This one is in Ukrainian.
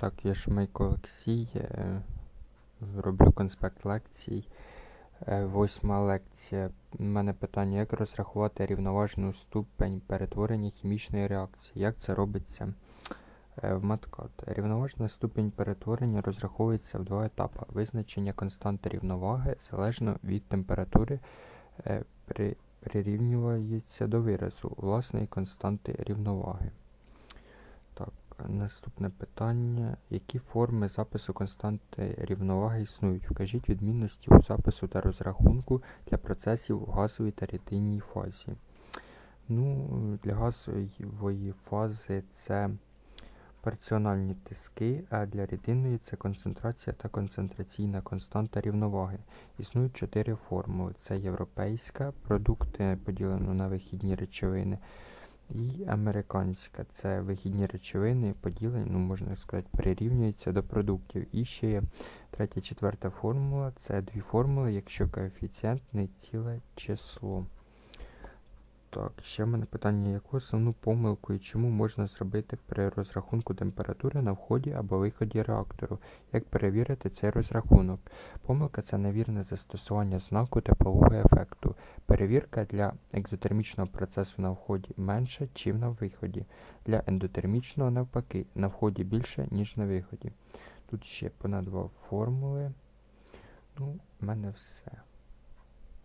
Так, я Шумейко Олексій, е, роблю конспект лекцій. Е, Восьма лекція. У мене питання, як розрахувати рівноважну ступень перетворення хімічної реакції? Як це робиться е, в маткат? Рівноважна ступень перетворення розраховується в два етапи. Визначення константи рівноваги залежно від температури при, прирівнюється до виразу власної константи рівноваги. Так, наступне питання. Які форми запису константи рівноваги існують? Вкажіть відмінності у запису та розрахунку для процесів у газовій та рідинній фазі. Ну, для газової фази це парціональні тиски, а для рідинної це концентрація та концентраційна константа рівноваги. Існують чотири формули. Це європейська, продукти поділено на вихідні речовини. І американська це вихідні речовини, поділені, ну можна сказати, прирівнюються до продуктів. І ще є третя, четверта формула. Це дві формули, якщо коефіцієнт не ціле число. Так, ще в мене питання, яку основну помилку і чому можна зробити при розрахунку температури на вході або виході реактору? Як перевірити цей розрахунок? Помилка це невірне застосування знаку теплового ефекту. Перевірка для екзотермічного процесу на вході менше, чим на виході. Для ендотермічного навпаки, на вході більше, ніж на виході. Тут ще понад два формули. Ну, в мене все.